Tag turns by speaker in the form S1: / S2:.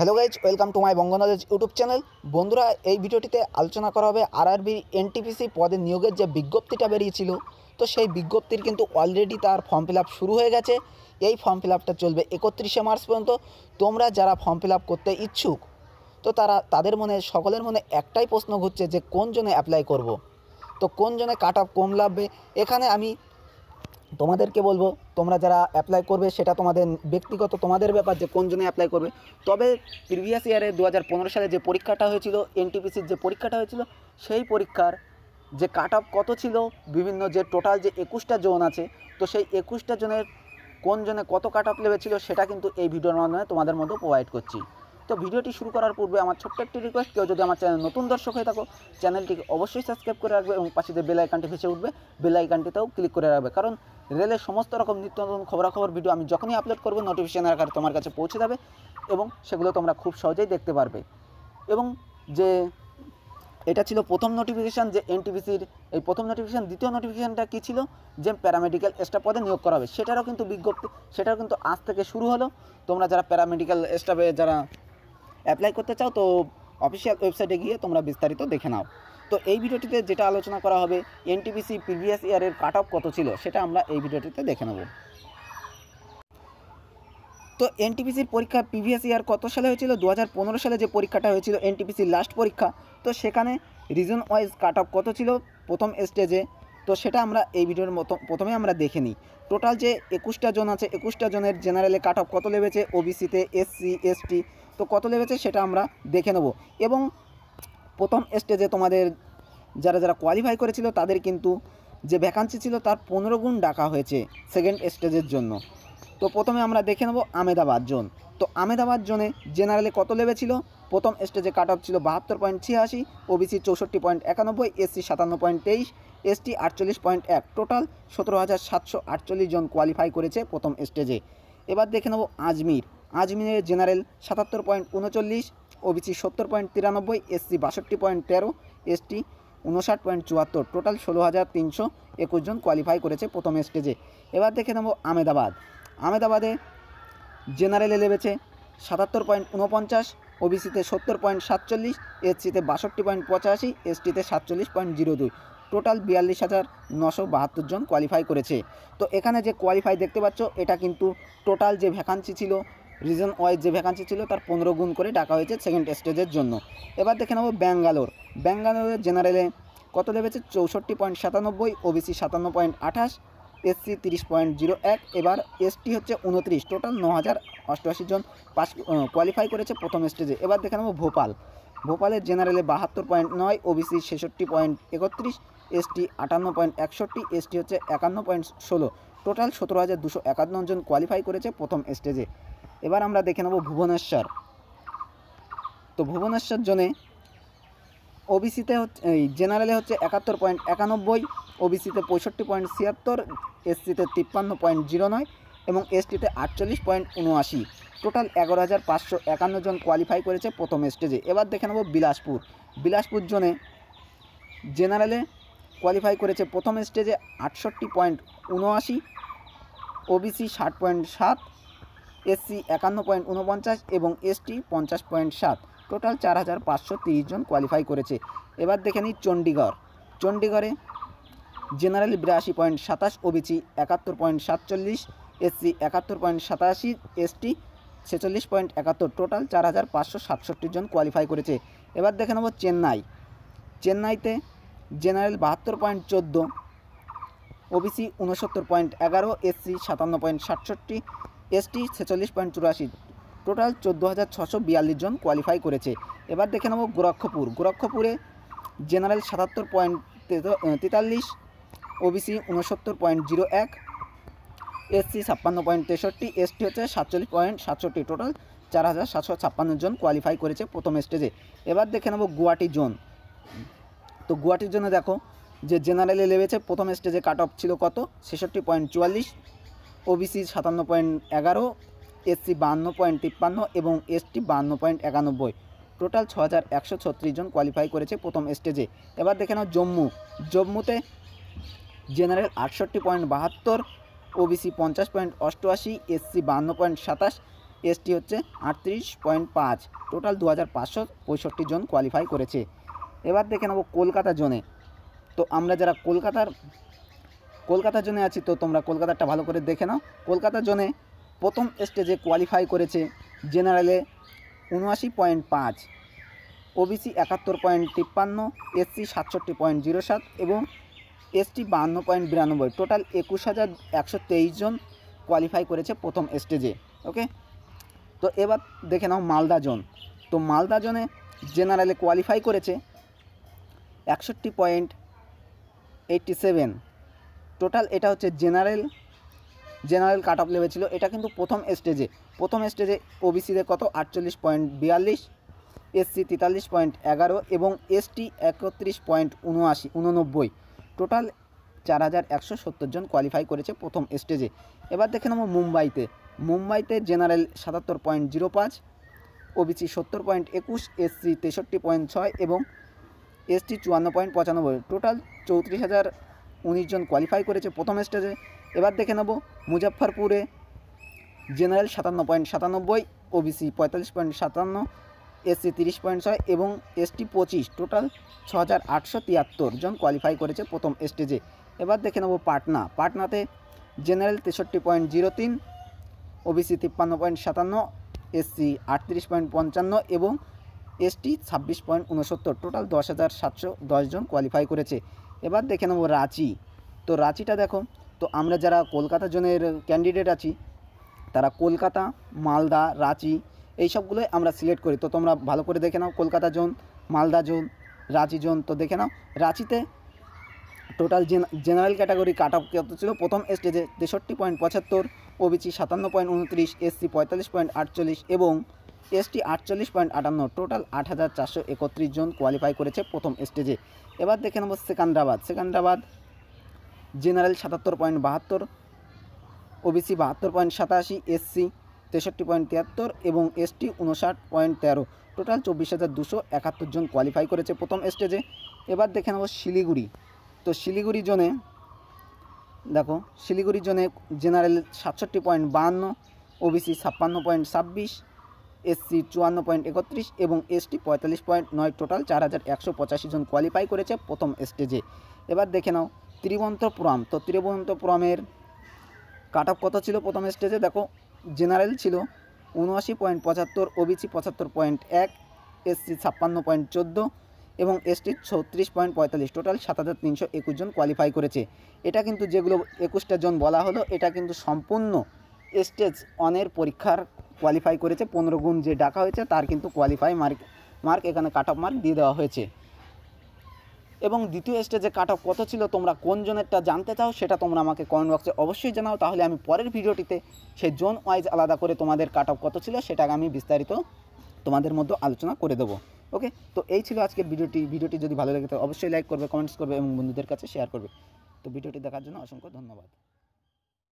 S1: Hello guys welcome to my Banga knowledge YouTube channel বন্ধুরা, এই ভিডিওটিতে আলোচনা করা হবে আর আরআরবির এনটিপিসি পদে নিয়োগের যে বিজ্ঞপ্তিটা বেরিয়েছিল। তো সেই বিজ্ঞপ্তির কিন্তু অলরেডি তার ফর্ম ফিল আপ শুরু হয়ে গেছে। এই ফর্ম ফিল চলবে একত্রিশে মার্চ পর্যন্ত। তোমরা যারা ফর্ম ফিল আপ করতে ইচ্ছুক, তো তারা, তাদের মনে, সকলের মনে একটাই প্রশ্ন ঘুরছে যে কোন জনে অ্যাপ্লাই করব। তো কোন জনে কাট অফ কম লাগবে? এখানে আমি তোমাদেরকে বলব, তোমরা যারা অ্যাপ্লাই করবে, সেটা তোমাদের ব্যক্তিগত, তোমাদের ব্যাপার যে কোন জন্য অ্যাপ্লাই করবে। তবে প্রিভিয়াস ইয়ারে দু হাজার পনেরো সালে যে পরীক্ষাটা হয়েছিল এনটিপিসির যে পরীক্ষাটা হয়েছিল, সেই পরীক্ষার যে কাট অফ কত ছিল, বিভিন্ন যে টোটাল যে একুশটা জোন আছে, তো সেই একুশটা জনের কোন জনে কত কাট অফ লেভেল সেটা কিন্তু এই ভিডিওর মাধ্যমে তোমাদের মধ্যে প্রোভাইড করছি। তো ভিডিওটি শুরু করার পূর্বে আমার ছোট্ট একটি রিকোয়েস্ট কেউ যদি আমার চ্যানেল নতুন দর্শক হয়ে থাকো চ্যানেলটিকে অবশ্যই সাবস্ক্রাইব করে রাখবে এবং পাশে যে বেল আইকনটি ভেসে উঠবে বেল আইকনটিতেও ক্লিক করে রাখবে। কারণ রেলের সমস্ত রকম নিত্য নতুন খবরাখবর ভিডিও আমি যখনই আপলোড করব নোটিফিকেশনের আকারে তোমার কাছে পৌঁছে যাবে এবং সেগুলো তোমরা খুব সহজেই দেখতে পারবে। এবং যে এটা ছিল প্রথম নোটিফিকেশান যে এনটিভিসির এই প্রথম নোটিফিকেশান দ্বিতীয় নোটিফিকেশানটা কী ছিল? যে প্যারামেডিক্যাল স্টাফ পদে নিয়োগ করা হবে। সেটারও কিন্তু বিজ্ঞপ্তি সেটাও কিন্তু আজ থেকে শুরু হলো। তোমরা যারা প্যারামেডিক্যাল স্টাফে যারা অ্যাপ্লাই করতে চাও, তো অফিসিয়াল ওয়েবসাইটে গিয়ে তোমরা বিস্তারিত দেখে নাও। তো এই ভিডিওটিতে যেটা আলোচনা করা হবে এনটিপিসি প্রিভিয়াস ইয়ারের কাট অফ কত ছিল, সেটা আমরা এই ভিডিওটিতে দেখে নেব। তো এনটিপিসির পরীক্ষা প্রিভিয়াস ইয়ার কত সালে হয়েছিল? দু হাজার পনেরো সালে যে পরীক্ষাটা হয়েছিল এনটিপিসির লাস্ট পরীক্ষা, তো সেখানে রিজন ওয়াইজ কাট অফ কত ছিল? প্রথম স্টেজে তো সেটা আমরা এই ভিডিওর মতো, প্রথমে আমরা দেখে নিই। টোটাল যে একুশটা জন আছে, একুশটা জনের জেনারেলে কাট অফ কত লেগেছে? ওবিসিতে এসসি এসটি তো কত লেগেছে সেটা আমরা দেখে নেব। এবং প্রথম স্টেজে তোমাদের যারা যারা কোয়ালিফাই করেছিল তাদের কিন্তু যে ভ্যাকান্সি ছিল তার পনেরো গুণ ডাকা হয়েছে সেকেন্ড স্টেজের জন্য। তো প্রথমে আমরা দেখে নেব আমেদাবাদ জোন। তো আমেদাবাদ জোনে জেনারেলে কত লেভেল ছিল? প্রথম স্টেজে কাট অফ ছিল বাহাত্তর পয়েন্ট ছিয়াশি ওবিসি চৌষট্টি পয়েন্ট একানব্বই এসসি সাতান্ন পয়েন্ট তেইশ এসটি আটচল্লিশ পয়েন্ট এক। টোটাল সতেরো হাজার সাতশো আটচল্লিশ জন কোয়ালিফাই করেছে প্রথম স্টেজে এবার দেখে নেব আজমির। আজমিরের জেনারেল সাতাত্তর পয়েন্ট উনচল্লিশ ওবিসি সত্তর পয়েন্ট তিরানব্বই, এসসি বাষট্টি পয়েন্ট তেরো, এসটি উনষাট পয়েন্ট চুয়াত্তর। টোটাল ষোলো হাজার তিনশো একুশ জন কোয়ালিফাই করেছে প্রথম স্টেজে এবার দেখে নেব আমেদাবাদ আমেদাবাদে জেনারেলে লেবেছে সাতাত্তর পয়েন্ট উনপঞ্চাশ ওবিসিতে সত্তর পয়েন্ট সাতচল্লিশ, এসসিতে বাষট্টি পয়েন্ট পঁচাশি, এসটিতে সাতচল্লিশ পয়েন্ট জিরো দুই। টোটাল বিয়াল্লিশ হাজার নশো বাহাত্তর জন কোয়ালিফাই করেছে। তো এখানে যে কোয়ালিফাই দেখতে পাচ্ছ, এটা কিন্তু টোটাল যে ভ্যাকান্সি ছিল রিজন ওয়াইজ যে ভ্যাকান্সি ছিল তার পনেরো গুণ করে ডাকা হয়েছে সেকেন্ড স্টেজের জন্য। এবার দেখে নেব ব্যাঙ্গালোর। ব্যাঙ্গালোরের জেনারেলে কত লেগেছে? চৌষট্টি পয়েন্ট সাতানব্বই ওবিসি সাতান্ন পয়েন্ট আঠাশ এসসি তিরিশ পয়েন্ট জিরো এক, এবার এসটি হচ্ছে উনত্রিশ টোটাল ন হাজার অষ্টআশি জন পাস কোয়ালিফাই করেছে প্রথম স্টেজে এবার দেখে নেব ভোপাল। ভোপালের জেনারেলে বাহাত্তর পয়েন্ট নয় ওবিসি ছেষট্টি পয়েন্ট একত্রিশ এসটি আটান্ন পয়েন্ট একষট্টি এসটি হচ্ছে একান্ন পয়েন্ট ষোলো। টোটাল সতেরো হাজার দুশো একান্ন জন কোয়ালিফাই করেছে প্রথম স্টেজে এবার আমরা দেখে নেব ভুবনেশ্বর। তো ভুবনেশ্বর জনে ওবিসিতে হচ্ছে, এই জেনারেলে হচ্ছে একাত্তর পয়েন্ট একানব্বই ওবিসিতে পঁয়ষট্টি পয়েন্ট ছিয়াত্তর এসসিতে তিপ্পান্ন পয়েন্ট জিরো নয় এবং এসটিতে আটচল্লিশ পয়েন্ট উনআশি টোটাল এগারো হাজার পাঁচশো একান্ন জন কোয়ালিফাই করেছে প্রথম স্টেজে এবার দেখে নেব বিলাসপুর। বিলাসপুর জোনে জেনারেলে কোয়ালিফাই করেছে প্রথম স্টেজে আটষট্টি পয়েন্ট উনআশি ওবিসি ষাট পয়েন্ট সাত এসসি একান্ন পয়েন্ট উনপঞ্চাশ এবং এসটি পঞ্চাশ পয়েন্ট সাত। টোটাল চার হাজার পাঁচশো তিরিশ জন কোয়ালিফাই করেছে। এবার দেখে নিই চণ্ডীগড়। চণ্ডীগড়ে জেনারেল বিরাশি পয়েন্ট সাতাশ ওবিসি একাত্তর পয়েন্ট সাতচল্লিশ, এসসি একাত্তর পয়েন্ট সাতাশি, এসটি ছেচল্লিশ পয়েন্ট একাত্তর। টোটাল চার হাজার পাঁচশো সাতষট্টি জন কোয়ালিফাই করেছে। এবার দেখে নেব চেন্নাই। চেন্নাইতে জেনারেল বাহাত্তর পয়েন্ট চোদ্দ ওবিসি উনসত্তর পয়েন্ট এগারো, এসসি সাতান্ন পয়েন্ট সাতষট্টি এসটি ছেচল্লিশ পয়েন্ট চুরাশি। টোটাল চোদ্দ হাজার ছশো বিয়াল্লিশ জন কোয়ালিফাই করেছে। এবার দেখে নেব গোরক্ষপুর। গোরক্ষপুরে জেনারেল সাতাত্তর পয়েন্ট তেতাল্লিশ ওবিসি উনসত্তর পয়েন্ট জিরো এক এসসি ছাপ্পান্ন পয়েন্ট তেষট্টি এসটি হচ্ছে সাতচল্লিশ পয়েন্ট সাতষট্টি। টোটাল চার হাজার সাতশো ছাপ্পান্ন জন কোয়ালিফাই করেছে প্রথম স্টেজে এবার দেখে নেব গুয়াহাটি জোন। তো গুয়াহাটির জন্য দেখো, যে জেনারেলে লেগেছে প্রথম স্টেজে কাট অফ ছিল কত? ছেষট্টি পয়েন্ট চুয়াল্লিশ ওবিসি সাতান্ন পয়েন্ট এগারো এসসি বাহান্ন পয়েন্ট তিপ্পান্ন এবং এসটি বাহান্ন পয়েন্ট একানব্বই। টোটাল ছ হাজার একশো ছত্রিশ জন কোয়ালিফাই করেছে প্রথম স্টেজে এবার দেখে নাও জম্মু। জম্মুতে জেনারেল আটষট্টি পয়েন্ট বাহাত্তর ওবিসি পঞ্চাশ পয়েন্ট অষ্টআশি এসসি বাহান্ন পয়েন্ট সাতাশ এসটি হচ্ছে আটত্রিশ পয়েন্ট পাঁচ। টোটাল দু হাজার পাঁচশো পঁয়ষট্টি জন কোয়ালিফাই করেছে। এবার দেখে নেব কলকাতা জোনে তো আমরা যারা কলকাতার কলকাতার জোনে আছি, তো তোমরা কলকাতারটা ভালো করে দেখে নাও। কলকাতার জোনে প্রথম স্টেজে কোয়ালিফাই করেছে জেনারেলে উনআশি পয়েন্ট পাঁচ ওবিসি একাত্তর পয়েন্ট তিপ্পান্ন এসসি সাতষট্টি পয়েন্ট জিরো সাত এবং এসটি বাহান্ন পয়েন্ট বিরানব্বই। টোটাল একুশ হাজার একশো তেইশ জন কোয়ালিফাই করেছে প্রথম স্টেজে ওকে তো এবার দেখে নাও মালদা জোন। তো মালদা জোনে জেনারেলে কোয়ালিফাই করেছে একষট্টি পয়েন্ট এইটটি সেভেন টোটাল এটা হচ্ছে general general cut off level ছিল। এটা কিন্তু প্রথম স্টেজে প্রথম স্টেজে ওবিসিদের কত? আটচল্লিশ পয়েন্ট বিয়াল্লিশ এসসি তেতাল্লিশ পয়েন্ট এগারো এবং এসটি একত্রিশ পয়েন্ট উনআশি, উননব্বই। টোটাল চার হাজার একশো সত্তর জন কোয়ালিফাই করেছে প্রথম স্টেজে এবার দেখে নেব মুম্বাইতে। মুম্বাইতে জেনারেল সাতাত্তর পয়েন্ট জিরো পাঁচ ওবিসি সত্তর পয়েন্ট একুশ এসসি তেষট্টি পয়েন্ট ছয় এবং এসটি চুয়ান্ন পয়েন্ট পঁচানব্বই। টোটাল চৌত্রিশ হাজার উনিশ জন কোয়ালিফাই করেছে প্রথম স্টেজে এবার দেখে নেব মুজফ্ফরপুরে জেনারেল সাতান্ন পয়েন্ট সাতানব্বই ওবিসি পঁয়তাল্লিশ পয়েন্ট সাতান্ন এসসি তিরিশ পয়েন্ট ছয় এবং এসটি পঁচিশ টোটাল ছ হাজার আটশো তিয়াত্তর জন কোয়ালিফাই করেছে প্রথম স্টেজে এবার দেখে নেব পাটনা। পাটনাতে জেনারেল তেষট্টি পয়েন্ট জিরো তিন ওবিসি তিপ্পান্ন পয়েন্ট সাতান্ন এসসি আটত্রিশ পয়েন্ট পঞ্চান্ন এবং এসটি ছাব্বিশ পয়েন্ট উনসত্তর টোটাল দশ হাজার সাতশো দশজন কোয়ালিফাই করেছে। এবার দেখে নেব রাঁচি। তো রাঁচিটা দেখো, তো আমরা যারা কলকাতা জোনের ক্যান্ডিডেট আছি, তারা কলকাতা, মালদা, রাঁচি, এই সবগুলোই আমরা সিলেক্ট করি। তো তোমরা ভালো করে দেখে নাও Kolkata zone, Malda zone, Ranchi zone, তো দেখে নাও। রাঁচিতে total general category cut off কত ছিল? প্রথম স্টেজে তেষট্টি পয়েন্ট পঁচাত্তর ওবিসি সাতান্ন পয়েন্ট উনত্রিশ এসসি পঁয়তাল্লিশ পয়েন্ট আটচল্লিশ এবং এসটি আটচল্লিশ পয়েন্ট আটান্ন, টোটাল আট হাজার চারশো একত্রিশ জন কোয়ালিফাই করেছে প্রথম স্টেজে এবার দেখে নেব সেকান্দ্রাবাদ সেকান্দ্রাবাদ জেনারেল সাতাত্তর পয়েন্ট বাহাত্তর ওবিসি বাহাত্তর পয়েন্ট সাতাশি এসসি তেষট্টি পয়েন্ট তিয়াত্তর এবং এসটি উনষাট পয়েন্ট তেরো। টোটাল চব্বিশ হাজার দুশো একাত্তর জন কোয়ালিফাই করেছে প্রথম স্টেজে এবার দেখে নেব শিলিগুড়ি। তো শিলিগুড়ি জোনে, দেখো, শিলিগুড়ি জোনে জেনারেল সাতষট্টি পয়েন্ট বাহান্ন ওবিসি ছাপ্পান্ন পয়েন্ট ছাব্বিশ এসসি চুয়ান্ন পয়েন্ট একত্রিশ এবং এসটি পঁয়তাল্লিশ পয়েন্ট নয়, টোটাল চার হাজার একশো পঁচাশি জন কোয়ালিফাই করেছে প্রথম স্টেজে এবার দেখে নাও ত্রিবন্তপুরম তো ত্রিবন্তপুরমের কাট অফ কত ছিল প্রথম স্টেজে দেখো জেনারেল ছিল উনআশি পয়েন্ট পঁচাত্তর ওবিসি পঁচাত্তর পয়েন্ট এক এসসি ছাপ্পান্ন পয়েন্ট চোদ্দ এবং এসটি ছত্রিশ পয়েন্ট পঁয়তাল্লিশ, টোটাল সাত হাজার তিনশো একুশ জন কোয়ালিফাই করেছে। এটা কিন্তু যেগুলো একুশটা জন বলা হলো, এটা কিন্তু সম্পূর্ণ স্টেজ অনের পরীক্ষার কোয়ালিফাই করেছে, পনেরো গুণ যে ডাকা হয়েছে, তার কিন্তু কোয়ালিফাই মার্ক মার্ক এখানে কাট অফ মার্ক দিয়ে দেওয়া হয়েছে। এবং দ্বিতীয় স্টেজে কাট অফ কত ছিল, তোমরা কোন জোনেরটা জানতে চাও, সেটা তোমরা আমাকে কমেন্ট বক্সে অবশ্যই জানাও। তাহলে আমি পরের ভিডিওটিতে সেই জোন ওয়াইজ আলাদা করে তোমাদের কাট অফ কত ছিল, সেটাকে আমি বিস্তারিত তোমাদের মধ্যে আলোচনা করে দেবো। ওকে তো এই ছিল আজকের ভিডিওটি। ভিডিওটি যদি ভালো লাগে, তো অবশ্যই লাইক করবে কমেন্টস করবে এবং বন্ধুদের কাছে শেয়ার করবে। তো ভিডিওটি দেখার জন্য অসংখ্য ধন্যবাদ।